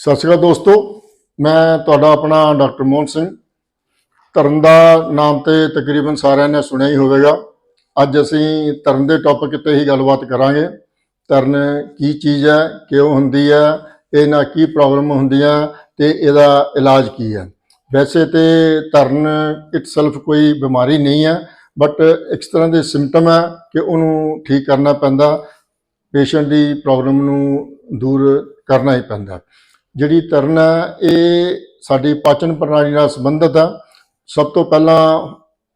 ਸਤਿ ਸ਼੍ਰੀ ਅਕਾਲ ਦੋਸਤੋ, ਮੈਂ ਤੁਹਾਡਾ ਆਪਣਾ ਡਾਕਟਰ ਮੋਹਨ ਸਿੰਘ। ਧਰਮ ਦਾ ਨਾਮ ਤੇ ਤਕਰੀਬਨ ਸਾਰਿਆਂ ਨੇ ਸੁਣਿਆ ਹੀ ਹੋਵੇਗਾ। ਅੱਜ ਅਸੀਂ ਧਰਮ ਦੇ ਟੌਪਿਕ ਤੇ ਹੀ ਗੱਲਬਾਤ ਕਰਾਂਗੇ। ਧਰਨ ਕੀ ਚੀਜ਼ ਹੈ, ਕਿਉਂ ਹੁੰਦੀ ਹੈ, ਇਹ ਨਾਲ ਕੀ ਪ੍ਰੋਬਲਮ ਹੁੰਦੀਆਂ ਤੇ ਇਹਦਾ ਇਲਾਜ ਕੀ ਹੈ। ਵੈਸੇ ਤੇ ਧਰਨ ਇਟਸੈਲਫ ਕੋਈ ਬਿਮਾਰੀ ਨਹੀਂ ਹੈ ਬਟ ਇੱਕ ਤਰ੍ਹਾਂ ਦੇ ਸਿੰਪਟਮ ਹੈ ਕਿ ਉਹਨੂੰ ਠੀਕ ਕਰਨਾ ਪੈਂਦਾ ਪੇਸ਼ੈਂਟ ਦੀ ਪ੍ਰੋਬਲਮ ਨੂੰ ਦੂਰ ਕਰਨਾ ਹੀ ਪੈਂਦਾ। ਜਿਹੜੀ ਤਰਨ ਹੈ, ਇਹ ਸਾਡੀ ਪਾਚਨ ਪ੍ਰਣਾਲੀ ਨਾਲ ਸੰਬੰਧਿਤ ਆ। ਸਭ ਤੋਂ ਪਹਿਲਾਂ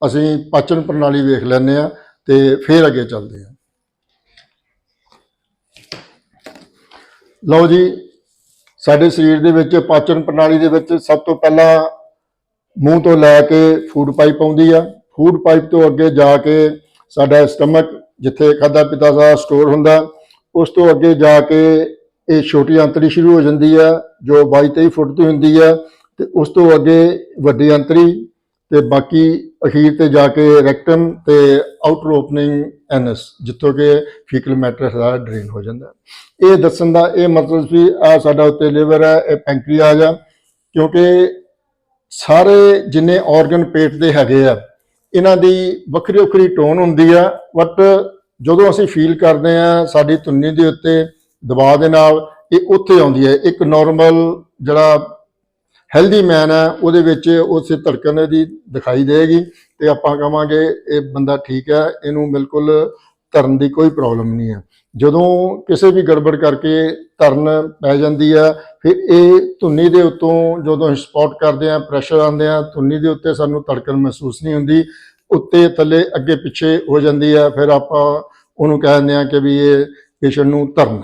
ਅਸੀਂ ਪਾਚਨ ਪ੍ਰਣਾਲੀ ਵੇਖ ਲੈਂਦੇ ਆ ਤੇ ਫਿਰ ਅੱਗੇ ਚੱਲਦੇ ਆ ਲਓ ਜੀ, ਸਾਡੇ ਸਰੀਰ ਦੇ ਵਿੱਚ ਪਾਚਨ ਪ੍ਰਣਾਲੀ ਦੇ ਵਿੱਚ ਸਭ ਤੋਂ ਪਹਿਲਾਂ ਮੂੰਹ ਤੋਂ ਲੈ ਕੇ ਫੂਡ ਪਾਈਪ ਆਉਂਦੀ ਆ। ਫੂਡ ਪਾਈਪ ਤੋਂ ਅੱਗੇ ਜਾ ਕੇ ਸਾਡਾ ਸਟਮਕ, ਜਿੱਥੇ ਖਾਦਾ ਪੀਤਾ ਦਾ ਸਟੋਰ ਹੁੰਦਾ, ਉਸ ਤੋਂ ਅੱਗੇ ਜਾ ਕੇ ਇਹ ਛੋਟੀ ਅੰਤੜੀ ਸ਼ੁਰੂ ਹੋ ਜਾਂਦੀ ਹੈ, ਜੋ 22 23 ਫੁੱਟ ਦੀ ਹੁੰਦੀ ਹੈ ਤੇ ਉਸ ਤੋਂ ਅੱਗੇ ਵੱਡੀ ਅੰਤੜੀ ਤੇ ਬਾਕੀ ਅਖੀਰ ਤੇ ਜਾ ਕੇ ਰੈਕਟਮ ਤੇ ਆਊਟਰ ਓਪਨਿੰਗ ਐਨਸ ਜਿੱਥੋਂ ਕਿ ਫੀਕਲ ਮੈਟਰ ਸਾਰਾ ਡਰੇਨ ਹੋ ਜਾਂਦਾ ਇਹ ਦੱਸਣ ਦਾ ਇਹ ਮਤਲਬ ਸੀ, ਆ ਸਾਡਾ ਉੱਤੇ ਲਿਵਰ ਹੈ, ਇਹ ਪੈਂਕਰੀਆਜ ਆ, ਕਿਉਂਕਿ ਸਾਰੇ ਜਿੰਨੇ ਆਰਗਨ ਪੇਟ ਦੇ ਹੈਗੇ ਆ, ਇਹਨਾਂ ਦੀ ਵੱਖਰੀ ਵੱਖਰੀ ਟੋਨ ਹੁੰਦੀ ਆ, ਬਟ ਜਦੋਂ ਅਸੀਂ ਫੀਲ ਕਰਦੇ ਆ ਸਾਡੀ ਧੁੰਨੀ ਦੇ ਉੱਤੇ ਦਬਾਅ ਦੇ ਨਾਲ, ਇਹ ਉੱਥੇ ਆਉਂਦੀ ਹੈ। ਇੱਕ ਨਾਰਮਲ ਜਿਹੜਾ ਹੈਲਦੀ ਮੈਨ ਹੈ, ਉਹਦੇ ਵਿੱਚ ਉਸੇ ਧੜਕਣ ਦੀ ਦਿਖਾਈ ਦੇਗੀ ਤੇ ਆਪਾਂ ਕਹਾਂਗੇ ਇਹ ਬੰਦਾ ਠੀਕ ਹੈ, ਇਹਨੂੰ ਬਿਲਕੁਲ ਧਰਨ ਦੀ ਕੋਈ ਪ੍ਰੋਬਲਮ ਨਹੀਂ ਹੈ। ਜਦੋਂ ਕਿਸੇ ਵੀ ਗੜਬੜ ਕਰਕੇ ਧਰਨ ਪੈ ਜਾਂਦੀ ਹੈ, ਫਿਰ ਇਹ ਧੁੰਨੀ ਦੇ ਉੱਤੋਂ ਜਦੋਂ ਅਸੀਂ ਸਪੌਟ ਕਰਦੇ ਆ ਪ੍ਰੈਸ਼ਰ ਆਉਂਦੇ ਆ ਧੁੰਨੀ ਦੇ ਉੱਤੇ ਸਾਨੂੰ ਧੜਕਣ ਮਹਿਸੂਸ ਨਹੀਂ ਹੁੰਦੀ, ਉੱਤੇ ਥੱਲੇ ਅੱਗੇ ਪਿੱਛੇ ਹੋ ਜਾਂਦੀ ਹੈ, ਫਿਰ ਆਪਾਂ ਉਹਨੂੰ ਕਹਿ ਦਿੰਦੇ ਆ ਕਿ ਵੀ ਇਹ ਪੇਸ਼ੈਂਟ ਨੂੰ ਧਰਨ।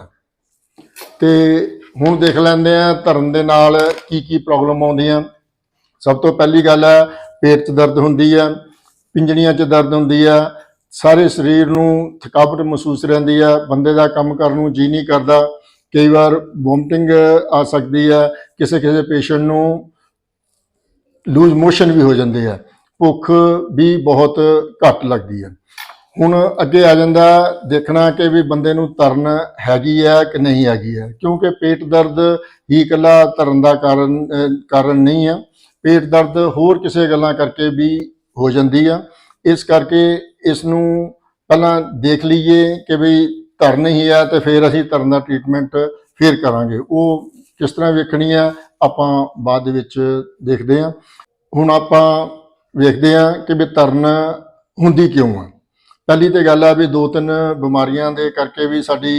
ਤੇ ਹੁਣ ਦੇਖ ਲੈਂਦੇ ਆ ਧਰਨ ਦੇ ਨਾਲ ਕੀ ਕੀ ਪ੍ਰੋਬਲਮ ਆਉਂਦੀਆਂ। ਸਭ ਤੋਂ ਪਹਿਲੀ ਗੱਲ ਹੈ, ਪੇਟ 'ਚ ਦਰਦ ਹੁੰਦੀ ਹੈ ਪਿੰਜੜੀਆਂ 'ਚ ਦਰਦ ਹੁੰਦੀ ਹੈ, ਸਾਰੇ ਸਰੀਰ ਨੂੰ ਥਕਾਵਟ ਮਹਿਸੂਸ ਰਹਿੰਦੀ ਹੈ, ਬੰਦੇ ਦਾ ਕੰਮ ਕਰਨ ਨੂੰ ਜੀ ਨਹੀਂ ਕਰਦਾ। ਕਈ ਵਾਰ ਵੋਮਟਿੰਗ ਆ ਸਕਦੀ ਹੈ, ਕਿਸੇ ਕਿਸੇ ਪੇਸ਼ੈਂਟ ਨੂੰ ਲੂਜ਼ ਮੋਸ਼ਨ ਵੀ ਹੋ ਜਾਂਦੇ ਆ ਭੁੱਖ ਵੀ ਬਹੁਤ ਘੱਟ ਲੱਗਦੀ ਹੈ। ਹੁਣ ਅੱਗੇ ਆ ਜਾਂਦਾ ਦੇਖਣਾ ਕਿ ਵੀ ਬੰਦੇ ਨੂੰ ਤਰਨ ਹੈਗੀ ਹੈ ਕਿ ਨਹੀਂ ਹੈਗੀ ਹੈ, ਕਿਉਂਕਿ ਪੇਟ ਦਰਦ ਹੀ ਇਕੱਲਾ ਤਰਨ ਦਾ ਕਾਰਨ ਕਾਰਨ ਨਹੀਂ ਹੈ। ਪੇਟ ਦਰਦ ਹੋਰ ਕਿਸੇ ਗੱਲਾਂ ਕਰਕੇ ਵੀ ਹੋ ਜਾਂਦੀ ਆ। ਇਸ ਕਰਕੇ ਇਸ ਨੂੰ ਪਹਿਲਾਂ ਦੇਖ ਲਈਏ ਕਿ ਵੀ ਧਰਨ ਹੀ ਹੈ ਤੇ ਫਿਰ ਅਸੀਂ ਤਰਨ ਦਾ ਟ੍ਰੀਟਮੈਂਟ ਫਿਰ ਕਰਾਂਗੇ। ਉਹ ਕਿਸ ਤਰ੍ਹਾਂ ਵੇਖਣੀ ਆ, ਆਪਾਂ ਬਾਅਦ ਦੇ ਵਿੱਚ ਦੇਖਦੇ ਹਾਂ। ਹੁਣ ਆਪਾਂ ਵੇਖਦੇ ਹਾਂ ਕਿ ਵੀ ਧਰਨ ਹੁੰਦੀ ਕਿਉਂ ਆ। ਪਹਿਲੀ ਤੇ ਗੱਲ ਆ ਵੀ ਦੋ ਤਿੰਨ ਬਿਮਾਰੀਆਂ ਦੇ ਕਰਕੇ ਵੀ ਸਾਡੀ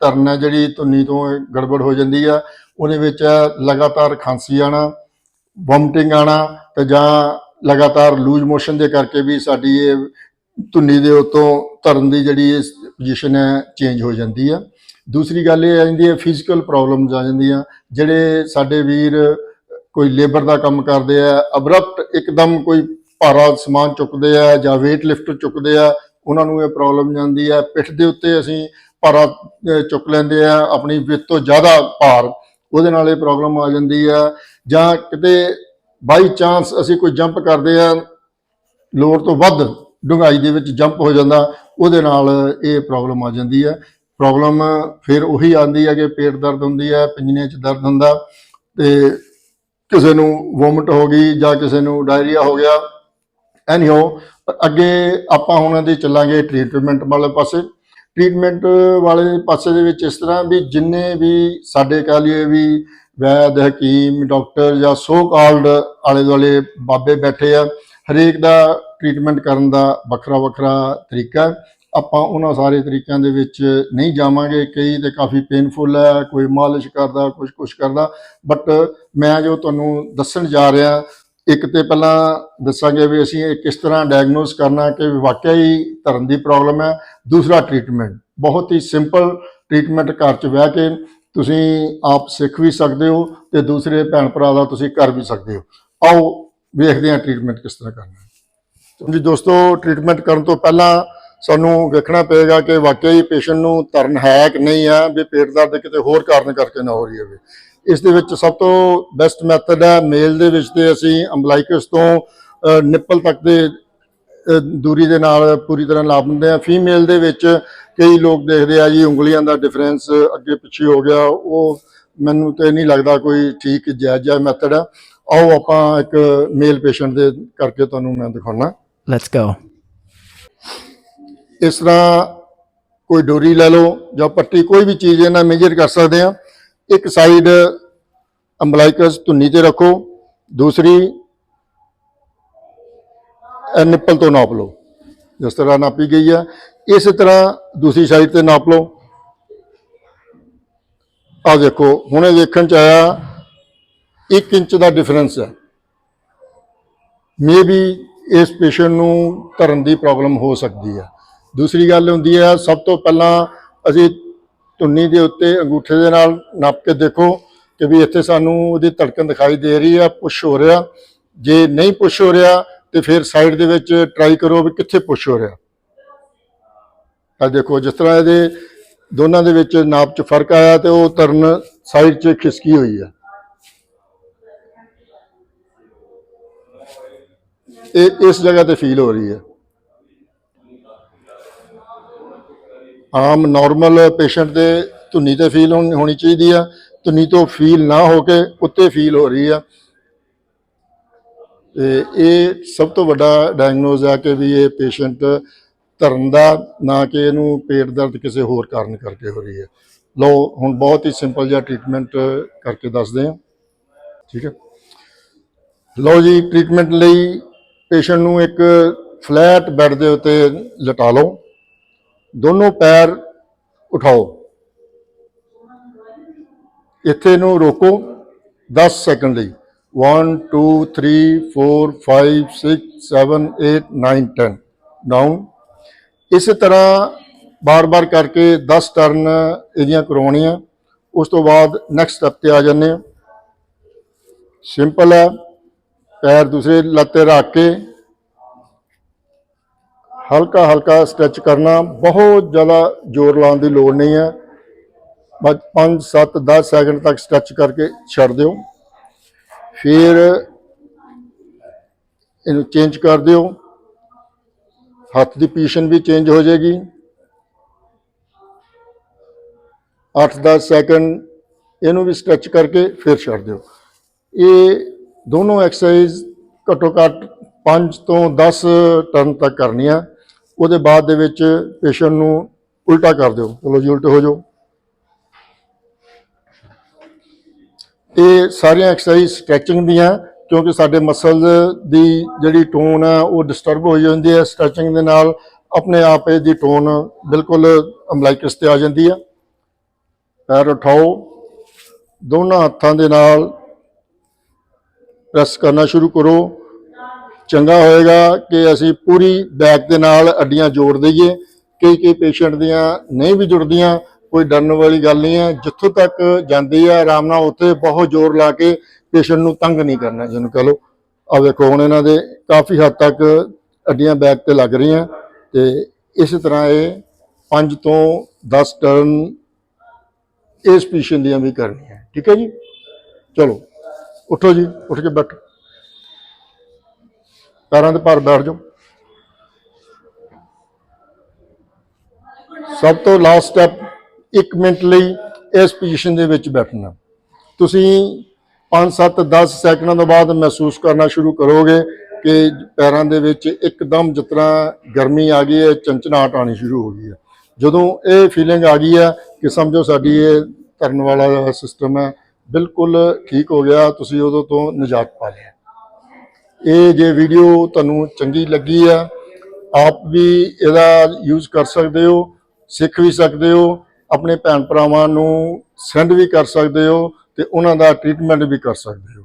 ਧਰਨ ਹੈ ਜਿਹੜੀ ਧੁੰਨੀ ਤੋਂ ਗੜਬੜ ਹੋ ਜਾਂਦੀ ਆ। ਉਹਦੇ ਵਿੱਚ ਲਗਾਤਾਰ ਖਾਂਸੀ ਆਣਾ ਵੋਮਟਿੰਗ ਆਣਾ ਤੇ ਜਾਂ ਲਗਾਤਾਰ ਲੂਜ਼ ਮੋਸ਼ਨ ਦੇ ਕਰਕੇ ਵੀ ਸਾਡੀ ਇਹ ਧੁੰਨੀ ਦੇ ਉਤੋਂ ਧਰਨ ਦੀ ਜਿਹੜੀ ਪੋਜੀਸ਼ਨ ਹੈ ਚੇਂਜ ਹੋ ਜਾਂਦੀ ਆ। ਦੂਸਰੀ ਗੱਲ ਇਹ ਆ ਜਾਂਦੀ ਹੈ ਫਿਜ਼ੀਕਲ ਪ੍ਰੋਬਲਮਸ ਆ ਜਾਂਦੀਆਂ, ਜਿਹੜੇ ਸਾਡੇ ਵੀਰ ਕੋਈ ਲੇਬਰ ਦਾ ਕੰਮ ਕਰਦੇ ਆ ਅਬਰਪਟ ਇੱਕਦਮ ਕੋਈ ਭਾਰਾ ਸਮਾਨ ਚੁੱਕਦੇ ਆ ਜਾਂ weight ਲਿਫਟ ਚੁੱਕਦੇ ਆ ਉਹਨਾਂ ਨੂੰ ਇਹ ਪ੍ਰੋਬਲਮ ਜਾਂਦੀ ਹੈ। ਪਿੱਠ ਦੇ ਉੱਤੇ ਅਸੀਂ ਭਾਰਾ ਚੁੱਕ ਲੈਂਦੇ ਆ ਆਪਣੀ ਵਿੱਤ ਤੋਂ ਜ਼ਿਆਦਾ ਭਾਰ। ਉਹਦੇ ਨਾਲ ਇਹ ਪ੍ਰੋਬਲਮ ਆ ਜਾਂਦੀ ਆ ਜਾਂ ਕਿਤੇ ਬਾਈ ਚਾਂਸ ਅਸੀਂ ਕੋਈ ਜੰਪ ਕਰਦੇ ਆ ਲੋੜ ਤੋਂ ਵੱਧ ਡੂੰਘਾਈ ਦੇ ਵਿੱਚ ਜੰਪ ਹੋ ਜਾਂਦਾ, ਉਹਦੇ ਨਾਲ ਇਹ ਪ੍ਰੋਬਲਮ ਆ ਜਾਂਦੀ ਹੈ। ਪ੍ਰੋਬਲਮ ਫਿਰ ਉਹੀ ਆਉਂਦੀ ਹੈ ਕਿ ਪੇਟ ਦਰਦ ਹੁੰਦੀ ਹੈ, ਪਿੰਜਣੀਆਂ 'ਚ ਦਰਦ ਹੁੰਦਾ, ਤੇ ਕਿਸੇ ਨੂੰ ਵੋਮਿਟ ਹੋ ਗਈ ਜਾਂ ਕਿਸੇ ਨੂੰ ਡਾਇਰੀਆ ਹੋ ਗਿਆ। ਐਨੀਹੋ ਅੱਗੇ ਆਪਾਂ ਹੁਣ ਦੀ ਚੱਲਾਂਗੇ ਟ੍ਰੀਟਮੈਂਟ ਵਾਲੇ ਪਾਸੇ। ਟ੍ਰੀਟਮੈਂਟ ਵਾਲੇ ਪਾਸੇ ਦੇ ਵਿੱਚ ਇਸ ਤਰ੍ਹਾਂ ਵੀ ਜਿੰਨੇ ਵੀ ਸਾਡੇ ਕਹ ਲਈਏ ਵੀ ਵੈਦ, ਹਕੀਮ ਡਾਕਟਰ ਜਾਂ ਸੋ ਕਾਲਡ ਆਲੇ ਦੁਆਲੇ ਬਾਬੇ ਬੈਠੇ ਆ, ਹਰੇਕ ਦਾ ਟ੍ਰੀਟਮੈਂਟ ਕਰਨ ਦਾ ਵੱਖਰਾ ਵੱਖਰਾ ਤਰੀਕਾ ਆਪਾਂ ਉਹਨਾਂ ਸਾਰੇ ਤਰੀਕਿਆਂ ਦੇ ਵਿੱਚ ਨਹੀਂ ਜਾਵਾਂਗੇ। ਕਈ ਤੇ ਕਾਫੀ ਪੇਨਫੁਲ ਹੈ, ਕੋਈ ਮਾਲਿਸ਼ ਕਰਦਾ ਕੁਝ ਕੁਝ ਕਰਦਾ। ਬਟ ਮੈਂ ਜੋ ਤੁਹਾਨੂੰ ਦੱਸਣ ਜਾ ਰਿਹਾ ਇੱਕ ਤੇ ਪਹਿਲਾਂ ਦੱਸਾਂਗੇ ਵੀ ਅਸੀਂ ਇਹ ਕਿਸ ਤਰ੍ਹਾਂ ਡਾਇਗਨੋਸ ਕਰਨਾ ਕਿ ਵਾਕਿਆ ਹੀ ਧਰਨ ਦੀ ਪ੍ਰੋਬਲਮ ਹੈ। ਦੂਸਰਾ ਟ੍ਰੀਟਮੈਂਟ ਬਹੁਤ ਹੀ ਸਿੰਪਲ ਟ੍ਰੀਟਮੈਂਟ ਘਰ 'ਚ ਬਹਿ ਕੇ ਤੁਸੀਂ ਆਪ ਸਿੱਖ ਵੀ ਸਕਦੇ ਹੋ ਤੇ ਦੂਸਰੇ ਭੈਣ ਭਰਾ ਦਾ ਤੁਸੀਂ ਕਰ ਵੀ ਸਕਦੇ ਹੋ। ਆਓ ਵੇਖਦੇ ਹਾਂ ਟ੍ਰੀਟਮੈਂਟ ਕਿਸ ਤਰ੍ਹਾਂ ਕਰਨਾ ਜੀ ਦੋਸਤੋ ਟ੍ਰੀਟਮੈਂਟ ਕਰਨ ਤੋਂ ਪਹਿਲਾਂ ਸਾਨੂੰ ਵੇਖਣਾ ਪਏਗਾ ਕਿ ਵਾਕਿਆ ਹੀ ਪੇਸ਼ੈਂਟ ਨੂੰ ਧਰਨ ਹੈ ਕਿ ਨਹੀਂ ਹੈ, ਵੀ ਪੇਟ ਦਰਦ ਕਿਤੇ ਹੋਰ ਕਾਰਨ ਕਰਕੇ ਨਾ ਹੋ ਰਹੀ ਹੋਵੇ। ਇਸ ਦੇ ਵਿੱਚ ਸਭ ਤੋਂ ਬੈਸਟ ਮੈਥਡ ਹੈ। ਮੇਲ ਦੇ ਵਿੱਚ ਤੇ ਅਸੀਂ ਅੰਬਲਾਈਕਸ ਤੋਂ ਨਿੱਪਲ ਤੱਕ ਦੇ ਦੂਰੀ ਦੇ ਨਾਲ ਪੂਰੀ ਤਰ੍ਹਾਂ ਲਾ ਦਿੰਦੇ ਆ ਫੀਮੇਲ ਦੇ ਵਿੱਚ ਕਈ ਲੋਕ ਦੇਖਦੇ ਆ ਜੀ ਉਂਗਲੀਆਂ ਦਾ ਡਿਫਰੈਂਸ ਅੱਗੇ ਪਿੱਛੇ ਹੋ ਗਿਆ। ਉਹ ਮੈਨੂੰ ਤੇ ਨਹੀਂ ਲੱਗਦਾ ਕੋਈ ਠੀਕ ਜਾਇਜ਼ ਜਿਹਾ ਮੈਥਡ ਆ ਆਓ ਆਪਾਂ ਇੱਕ ਮੇਲ ਪੇਸ਼ੈਂਟ ਦੇ ਕਰਕੇ ਤੁਹਾਨੂੰ ਮੈਂ ਦਿਖਾਉਣਾ। Let's go. ਇਸ ਤਰ੍ਹਾਂ ਕੋਈ ਡੋਰੀ ਲੈ ਲਓ ਜਾਂ ਪੱਟੀ ਕੋਈ ਵੀ ਚੀਜ਼ ਇਹਨਾਂ ਮੇਜਰ ਕਰ ਸਕਦੇ ਆ ਇੱਕ ਸਾਈਡ ਅੰਬਲਾਈਕਸ ਧੁੰਨੀ ਤੇ ਰੱਖੋ, ਦੂਸਰੀ ਨਿੱਪਲ ਤੋਂ ਨਾਪ ਲਓ, ਜਿਸ ਤਰ੍ਹਾਂ ਨਾਪੀ ਗਈ ਹੈ। ਇਸੇ ਤਰ੍ਹਾਂ ਦੂਸਰੀ ਸਾਈਡ ਤੇ ਨਾਪ ਲਓ। ਆ ਦੇਖੋ, ਹੁਣ ਇਹ ਦੇਖਣ ਚ ਆਇਆ 1 ਇੰਚ ਦਾ ਡਿਫਰੈਂਸ ਹੈ। ਮੇ ਵੀ ਇਸ ਪੇਸ਼ੈਂਟ ਨੂੰ ਧਰਨ ਦੀ ਪ੍ਰੋਬਲਮ ਹੋ ਸਕਦੀ ਹੈ। ਦੂਸਰੀ ਗੱਲ ਹੁੰਦੀ ਹੈ, ਸਭ ਤੋਂ ਪਹਿਲਾਂ ਅਸੀਂ ਧੁੰਨੀ ਦੇ ਉੱਤੇ ਅੰਗੂਠੇ ਦੇ ਨਾਲ ਨਾਪ ਕੇ ਦੇਖੋ ਕਿ ਵੀ ਇੱਥੇ ਸਾਨੂੰ ਉਹਦੀ ਧੜਕਣ ਦਿਖਾਈ ਦੇ ਰਹੀ ਹੈ ਪੁਸ਼ ਹੋ ਰਿਹਾ। ਜੇ ਨਹੀਂ ਪੁਸ਼ ਹੋ ਰਿਹਾ, ਤੇ ਫਿਰ ਸਾਈਡ ਦੇ ਵਿੱਚ ਟਰਾਈ ਕਰੋ ਵੀ ਕਿੱਥੇ ਪੁਸ਼ ਹੋ ਰਿਹਾ। ਆ ਦੇਖੋ, ਜਿਸ ਤਰ੍ਹਾਂ ਇਹਦੇ ਦੋਨਾਂ ਦੇ ਵਿੱਚ ਨਾਪ 'ਚ ਫ਼ਰਕ ਆਇਆ ਤੇ ਉਹ ਤਰਨ ਸਾਈਡ 'ਚ ਖਿਸਕੀ ਹੋਈ ਹੈ ਇਹ ਇਸ ਜਗ੍ਹਾ ਤੇ ਫੀਲ ਹੋ ਰਹੀ ਹੈ ਆਮ ਨਾਰਮਲ ਪੇਸ਼ੈਂਟ ਦੇ ਧੁਨੀ ਤੇ ਫੀਲ ਹੋਣੀ ਚਾਹੀਦੀ ਆ। ਧੁੰਨੀ ਤੋਂ ਫੀਲ ਨਾ ਹੋ ਕੇ ਉੱਤੇ ਫੀਲ ਹੋ ਰਹੀ ਆ। ਤੇ ਇਹ ਸਭ ਤੋਂ ਵੱਡਾ ਡਾਇਗਨੋਜ਼ ਆ ਕਿ ਵੀ ਇਹ ਪੇਸ਼ੈਂਟ ਧਰਨ ਦਾ, ਨਾ ਕਿ ਇਹਨੂੰ ਪੇਟ ਦਰਦ ਕਿਸੇ ਹੋਰ ਕਾਰਨ ਕਰਕੇ ਹੋ ਰਹੀ ਹੈ ਲਓ, ਹੁਣ ਬਹੁਤ ਹੀ ਸਿੰਪਲ ਜਿਹਾ ਟ੍ਰੀਟਮੈਂਟ ਕਰਕੇ ਦੱਸਦੇ ਹਾਂ ਠੀਕ ਹੈ ਲਓ ਜੀ ਟ੍ਰੀਟਮੈਂਟ ਲਈ ਪੇਸ਼ੈਂਟ ਨੂੰ ਇੱਕ ਫਲੈਟ ਬੈੱਡ ਦੇ ਉੱਤੇ ਲਟਾ ਲਓ। ਦੋਨੋਂ ਪੈਰ ਉਠਾਓ। ਇੱਥੇ ਨੂੰ ਰੋਕੋ 10 ਸੈਕਿੰਡ ਲਈ। 1 2 3 4 5 6 7 8 9 10 ਡਾਊਨ ਇਸੇ ਤਰ੍ਹਾਂ ਬਾਰ-ਬਾਰ ਕਰਕੇ 10 ਟਰਨ ਇਹਦੀਆਂ ਕਰਵਾਉਣੀਆਂ। ਉਸ ਤੋਂ ਬਾਅਦ ਨੈਕਸਟ ਸਟੈਪ ਤੇ ਆ ਜਾਂਦੇ ਹਾਂ। ਸਿੰਪਲ ਹੈ। ਪੈਰ ਦੂਸਰੇ ਲੱਤੇ ਰੱਖ ਕੇ ਹਲਕਾ ਹਲਕਾ ਸਟ੍ਰੈਚ ਕਰਨਾ ਬਹੁਤ ਜ਼ਿਆਦਾ ਜ਼ੋਰ ਲਾਉਣ ਦੀ ਲੋੜ ਨਹੀਂ ਹੈ। ਬਸ 5 7 10 ਸੈਕਿੰਡ ਤੱਕ ਸਟ੍ਰੈਚ ਕਰਕੇ ਛੱਡ ਦਿਓ। ਫਿਰ ਇਹਨੂੰ ਚੇਂਜ ਕਰ ਦਿਓ। ਹੱਥ ਦੀ ਪੋਜੀਸ਼ਨ ਵੀ ਚੇਂਜ ਹੋ ਜਾਏਗੀ। 8-10 ਸੈਕਿੰਡ ਇਹਨੂੰ ਵੀ ਸਟ੍ਰੈਚ ਕਰਕੇ ਫਿਰ ਛੱਡ ਦਿਓ। ਇਹ ਦੋਨੋਂ ਐਕਸਰਸਾਈਜ਼ ਘੱਟੋ ਘੱਟ 5 ਤੋਂ 10 ਟਰਨ ਤੱਕ ਕਰਨੀ ਕਰਨੀਆਂ। ਉਹਦੇ ਬਾਅਦ ਦੇ ਵਿੱਚ ਪੇਸ਼ੈਂਟ ਨੂੰ ਉਲਟਾ ਕਰ ਦਿਓ, ਚਲੋ ਜੀ ਉਲਟੇ ਹੋ ਜਾਓ। ਇਹ ਸਾਰੀਆਂ ਐਕਸਰਸਾਈਜ਼ ਸਟ੍ਰੈਚਿੰਗ ਦੀਆਂ, ਕਿਉਂਕਿ ਸਾਡੇ ਮਸਲਸ ਦੀ ਜਿਹੜੀ ਟੋਨ ਹੈ ਉਹ ਡਿਸਟਰਬ ਹੋ ਜਾਂਦੀ ਹੈ। ਸਟ੍ਰੈਚਿੰਗ ਦੇ ਨਾਲ ਆਪਣੇ ਆਪ ਦੀ ਟੋਨ ਬਿਲਕੁਲ ਅਮਲਾਈਕਸ ਤੇ ਆ ਜਾਂਦੀ ਹੈ ਪੈਰ ਉਠਾਓ। ਦੋਨਾਂ ਹੱਥਾਂ ਦੇ ਨਾਲ ਪ੍ਰੈਸ ਕਰਨਾ ਸ਼ੁਰੂ ਕਰੋ। ਚੰਗਾ ਹੋਏਗਾ ਕਿ ਅਸੀਂ ਪੂਰੀ ਬੈਕ ਦੇ ਨਾਲ ਅੱਡੀਆਂ ਜੋੜ ਦਈਏ। ਕਈ ਕਈ ਪੇਸ਼ੈਂਟ ਦੀਆਂ ਨਹੀਂ ਵੀ ਜੁੜਦੀਆਂ, ਕੋਈ ਡਰਨ ਵਾਲੀ ਗੱਲ ਨਹੀਂ ਹੈ। ਜਿੱਥੋਂ ਤੱਕ ਜਾਂਦੀ ਹੈ ਆਰਾਮ ਨਾਲ, ਉੱਥੇ ਬਹੁਤ ਜ਼ੋਰ ਲਾ ਕੇ ਪੇਸ਼ੈਂਟ ਨੂੰ ਤੰਗ ਨਹੀਂ ਕਰਨਾ ਜਿਹਨੂੰ ਕਹ ਲਓ। ਆ ਵੇਖੋ, ਹੁਣ ਇਹਨਾਂ ਦੇ ਕਾਫੀ ਹੱਦ ਤੱਕ ਅੱਡੀਆਂ ਬੈਕ ਤੇ ਲੱਗ ਰਹੀਆਂ। ਤੇ ਇਸ ਤਰ੍ਹਾਂ ਇਹ 5 ਤੋਂ 10 ਟਰਨ ਇਸ ਪੇਸ਼ੈਂਟ ਦੀਆਂ ਵੀ ਕਰਨੀਆਂ। ਠੀਕ ਹੈ ਜੀ? ਚਲੋ, ਉੱਠੋ ਜੀ, ਉੱਠ ਕੇ ਬੈਠੋ। ਪੈਰਾਂ ਦੇ ਭਾਰ ਬੈਠ ਜਾਓ। ਸਭ ਤੋਂ ਲਾਸਟ ਸਟੈਪ 1 ਮਿੰਟ ਲਈ ਇਸ ਪੋਜੀਸ਼ਨ ਦੇ ਵਿੱਚ ਬੈਠਣਾ। ਤੁਸੀਂ 5 7 10 ਸੈਕਿੰਡਾਂ ਤੋਂ ਬਾਅਦ ਮਹਿਸੂਸ ਕਰਨਾ ਸ਼ੁਰੂ ਕਰੋਗੇ ਕਿ ਪੈਰਾਂ ਦੇ ਵਿੱਚ ਇੱਕਦਮ ਜਿਸ ਤਰ੍ਹਾਂ ਗਰਮੀ ਆ ਗਈ ਹੈ, ਚੰਚਨਾਹਟ ਆਣੀ ਸ਼ੁਰੂ ਹੋ ਗਈ ਹੈ। ਜਦੋਂ ਇਹ ਫੀਲਿੰਗ ਆ ਗਈ ਹੈ ਕਿ ਸਮਝੋ ਸਾਡੀ ਇਹ ਕਰਨ ਵਾਲਾ ਸਿਸਟਮ ਹੈ, ਬਿਲਕੁਲ ਠੀਕ ਹੋ ਗਿਆ, ਤੁਸੀਂ ਉਦੋਂ ਤੋਂ ਨਿਜਾਤ ਪਾ ਲਿਆ। ਇਹ ਜੇ ਵੀਡੀਓ ਤੁਹਾਨੂੰ ਚੰਗੀ ਲੱਗੀ ਆ, ਆਪ ਵੀ ਇਹਦਾ ਯੂਜ਼ ਕਰ ਸਕਦੇ ਹੋ, ਸਿੱਖ ਵੀ ਸਕਦੇ ਹੋ, ਆਪਣੇ ਭੈਣ ਭਰਾਵਾਂ ਨੂੰ ਸੈਂਡ ਵੀ ਕਰ ਸਕਦੇ ਹੋ ਤੇ ਉਹਨਾਂ ਦਾ ਟ੍ਰੀਟਮੈਂਟ ਵੀ ਕਰ ਸਕਦੇ ਹੋ।